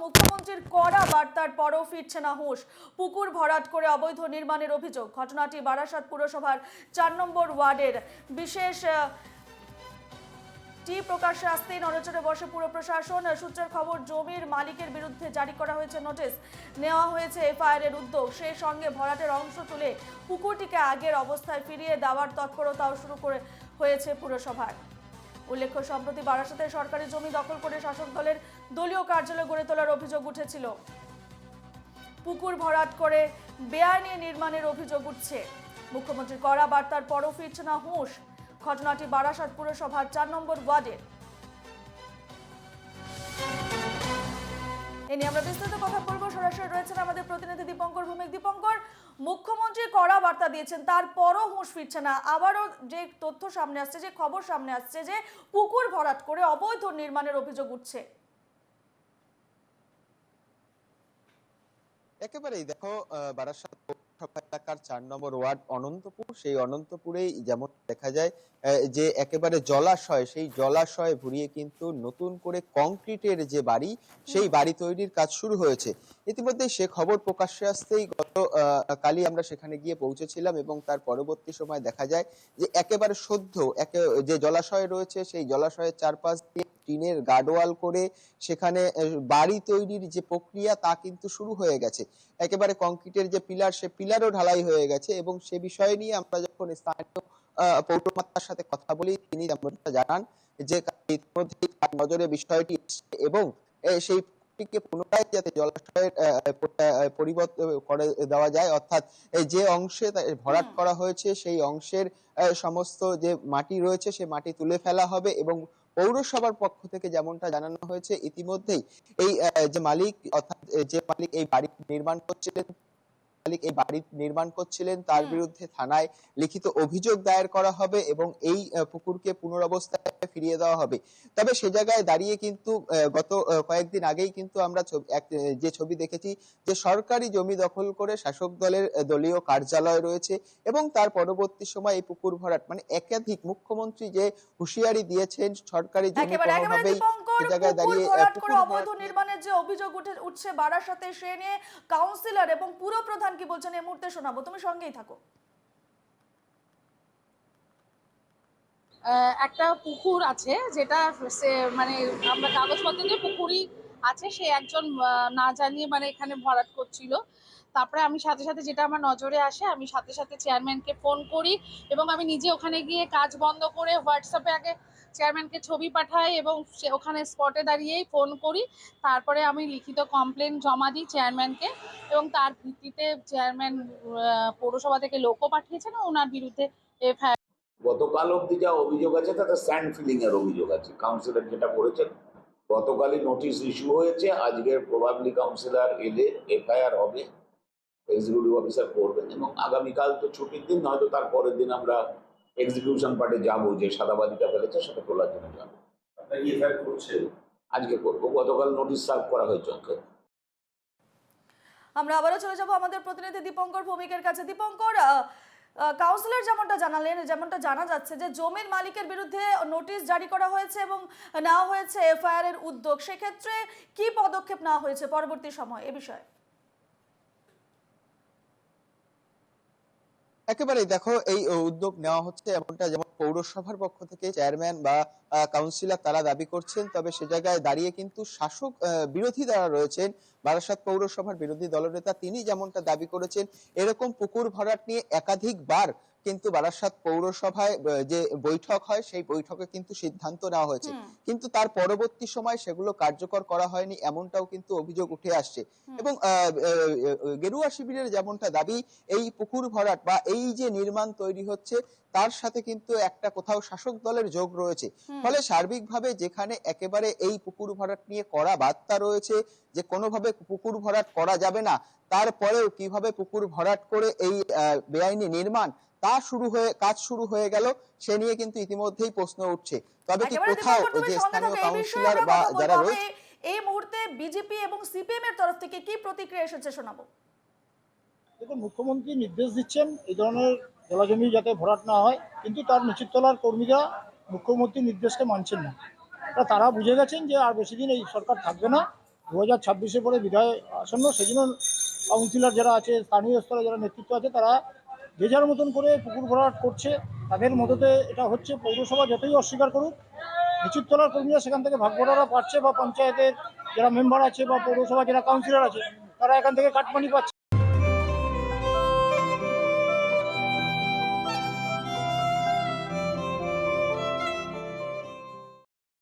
মুখ্যমন্ত্রীর কড়া বার্তার পরও ফিরছে না হুঁশ। পুকুর ভরাট করে অবৈধ নির্মাণের অভিযোগ। ঘটনাটি বারাসাত পুরসভার চার নম্বর ওয়ার্ডের। বিশেষ টি প্রকাশ্যে আসতেই নড়েচড়ে বসে পুর প্রশাসন। সূত্রের খবর, জমির মালিকের বিরুদ্ধে জারি করা হয়েছে নোটিশ। নেওয়া হয়েছে এফআইআর উদ্যোগ। সেই সঙ্গে ভরাটের অংশ তুলে পুকুরটিকে আগের অবস্থায় ফিরিয়ে দেওয়ার তৎপরতাও শুরু করে, হয়েছে পুরসভার। উল্লেখ্য, সম্প্রতি বারাসাতে সরকারি জমি দখল করে শাসক দলের দলীয় কার্যালয় গড়ে তোলার অভিযোগ উঠেছিল। পুকুর ভরাট করে বেআইনি নির্মাণের অভিযোগ উঠছে। মুখ্যমন্ত্রী কড়া বার্তার পরও ফিরছে না হুঁশ। ঘটনাটি বারাসাত পুরসভার চার নম্বর ওয়ার্ডের। এ আমরা বিস্তারিত কথা বলব। সরাসরি রয়েছেন আমাদের প্রতিনিধি দীপঙ্কর ভৌমিক। দীপঙ্কর, মুখ্যমন্ত্রী কড়া বার্তা দিয়েছেন, তারপরও হুঁশ ফিরছে না। আবারও যে তথ্য সামনে আসছে, যে খবর সামনে আসছে, যে পুকুর ভরাট করে অবৈধ নির্মাণের অভিযোগ উঠছে। একেবারেই দেখো বারাসাত পৌরসভা এলাকার চার নম্বর ওয়ার্ড অনন্তপুর সেই অনন্তপুরেই যেমন দেখা যায় যে একেবারে জলাশয় সেই জলাশয় ভরিয়ে কিন্তু নতুন করে কংক্রিটের যে বাড়ি সেই বাড়ি তৈরির কাজ শুরু হয়েছে। ইতিমধ্যে সে খবর প্রকাশ্যে আসতেই গত আহ, কালই আমরা সেখানে গিয়ে পৌঁছেছিলাম এবং তার পরবর্তী সময় দেখা যায় যে একেবারে সদ্য একে যে জলাশয় রয়েছে সেই জলাশয়ের চারপাশ দিয়ে টিনের গার্ডওয়াল করে সেখানে বাড়ি তৈরির যে প্রক্রিয়া তা কিন্তু শুরু হয়ে গেছে। একেবারে কংক্রিটের যে পিলার সে পিলারও ঢালাই হয়ে গেছে এবং সে বিষয় নিয়ে আমরা যখন স্থানীয় আহ, পৌরমাতার সাথে কথা বলি তিনি যেমনটা জানান যে ইতিমধ্যেই তার নজরে বিষয়টি এবং সেই পুকুরটিকে পুনরায় যাতে জলাশয়ের পরিবর্তন করে দেওয়া যায় অর্থাৎ যে অংশে ভরাট করা হয়েছে সেই অংশের সমস্ত যে মাটি রয়েছে সে মাটি তুলে ফেলা হবে এবং পৌরসভার পক্ষ থেকে যেমনটা জানানো হয়েছে, ইতিমধ্যেই এই যে মালিক অর্থাৎ যে মালিক এই বাড়ি নির্মাণ করছিলেন মালিক এই বাড়ি নির্মাণ করছিলেন তার বিরুদ্ধে থানায় লিখিত অভিযোগ দায়ের করা হবে এবং এই পুকুরকে পুনরবস্থায় ফিরিয়ে দেওয়া হবে। তবে সে জায়গায় দাঁড়িয়ে কিন্তু গত কয়েকদিন আগেই কিন্তু আমরা যে ছবি দেখেছি যে সরকারি জমি দখল করে শাসক দলের দলীয় কার্যালয় রয়েছে এবং তার পরবর্তী সময় এই পুকুর ভরাট মানে একাধিক মুখ্যমন্ত্রী যে হুঁশিয়ারি দিয়েছেন সরকারি জমি কোনোভাবেই সে জায়গায় দাঁড়িয়ে পুকুর অবৈধ নির্মাণের যে অভিযোগ উঠে উঠছে বারাসাতে সে নিয়ে কাউন্সিলর এবং পুরো প্রধান কি বলছেন, এই মুহূর্তে শোনাবো, তুমি সঙ্গেই থাকো। একটা পুকুর আছে যেটা মানে আমরা কাগজপত্র দিয়ে পুকুরই আছে, সে একজন না জানিয়ে মানে এখানে ভরাট করছিল। তারপরে আমি সাথে সাথে যেটা আমার নজরে আসে, আমি সাথে সাথে চেয়ারম্যানকে ফোন করি এবং আমি নিজে ওখানে গিয়ে কাজ বন্ধ করে হোয়াটসঅ্যাপে আগে চেয়ারম্যানকে ছবি পাঠাই এবং ওখানে স্পটে দাঁড়িয়েই ফোন করি। তারপরে আমি লিখিত কমপ্লেন জমা দিই চেয়ারম্যানকে এবং তার ভিত্তিতে চেয়ারম্যান পৌরসভা থেকে লোকও পাঠিয়েছেন। ওনার বিরুদ্ধে এফআইআর গতকাল অবধি যা অভিযোগ আছে, তাতে স্যান্ড ফিলিং এর অভিযোগ আছে। কাউন্সিলর যেটা করেছেন, গতকালই নোটিশ ইস্যু হয়েছে। আজকের প্রভাবলি কাউন্সিলর এলে এফআইআর হবে। এক্সিকিউটিভ অফিসার করবেন এবং আগামীকাল তো ছুটির দিন নয়তো তার পরের দিন আমরা এক্সিকিউশন পার্টে যাব যে সাদাবাদিটা ফেলেছে সেটা তোলার জন্য যাব। আপনারা কি এফআইআর করছেন? আজকে করব। গতকাল নোটিশ সার্ভ করা হয়েছে ওকে। আমরা আবারও চলে যাব আমাদের প্রতিনিধি দীপঙ্কর ভৌমিকের কাছে। দীপঙ্কর কাউন্সিলর যেমনটা জানালেন যেমনটা জানা যাচ্ছে যে জমির মালিকের বিরুদ্ধে নোটিশ জারি করা হয়েছে এবং নেওয়া হয়েছে এফআইআর এর উদ্যোগ। সেক্ষেত্রে কি পদক্ষেপ নেওয়া হয়েছে পরবর্তী সময় এ বিষয়ে? একেবারেই দেখো, এই উদ্যোগ নেওয়া হচ্ছে এমনটা যেমন পৌরসভার পক্ষ থেকে চেয়ারম্যান বা কাউন্সিলর তারা দাবি করছেন, তবে সে জায়গায় দাঁড়িয়ে কিন্তু শাসক বিরোধী দ্বারা রয়েছেন, বারাসাত পৌরসভার বিরোধী দলনেতা তিনি যেমনটা দাবি করেছেন, এরকম পুকুর ভরাট নিয়ে একাধিকবার কিন্তু বারাসাত পৌরসভায় যে বৈঠক হয় সেই বৈঠকে কিন্তু সিদ্ধান্ত নেওয়া হয়েছে। কিন্তু তার পরবর্তী সময় সেগুলো কার্যকর করা হয়নি এমনটাও কিন্তু অভিযোগ উঠে আসছে। এবং গেরুয়া শিবিরের যেমনটা দাবি এই পুকুর ভরাট বা এই যে নির্মাণ তৈরি হচ্ছে তার সাথে কিন্তু একটা কোথাও শাসক দলের যোগ রয়েছে। ফলে সার্বিকভাবে যেখানে একেবারে এই পুকুর ভরাট নিয়ে করা বার্তা রয়েছে যে কোনোভাবে পুকুর ভরাট করা যাবে না তারপরেও কীভাবে পুকুর ভরাট করে এই বেআইনি নির্মাণ তা শুরু হয়ে কাজ শুরু হয়ে গেল সে নিয়ে কিন্তু ইতিমধ্যেই প্রশ্ন উঠছে। তবে কি কোথাও যে স্থানীয় কাউন্সিলর বা যারা রয়েছে এই মুহূর্তে বিজেপি এবং সিপিএম এর তরফ থেকে কি প্রতিক্রিয়া এসেছে শোনাবো? দেখুন মুখ্যমন্ত্রী নির্দেশ দিচ্ছেন এই ধরনের জলাজমি যাতে ভরাট না হয় কিন্তু তার নিচের তলার কর্মীরা মুখ্যমন্ত্রীর নির্দেশকে মানছেন না। তারা বুঝে গেছেন যে আর বেশি দিন এই সরকার থাকবে না। দু হাজার ছাব্বিশে পরে বিধায় আসন্ন সেই জন্য কাউন্সিলর যারা আছে স্থানীয় স্তরে যারা নেতৃত্ব আছে তারা যে যার মতন করে পুকুর ভরাট করছে, তাদের মধ্যে এটা হচ্ছে, পৌরসভা যতই অস্বীকার করুক, নিচুরতলার কর্মীরা সেখান থেকে ভাগ ভাগ্যটারা পাচ্ছে বা পঞ্চায়েতের যারা মেম্বার আছে বা পৌরসভা যারা কাউন্সিলর আছে, তারা এখান থেকে কাটমানি পাচ্ছে।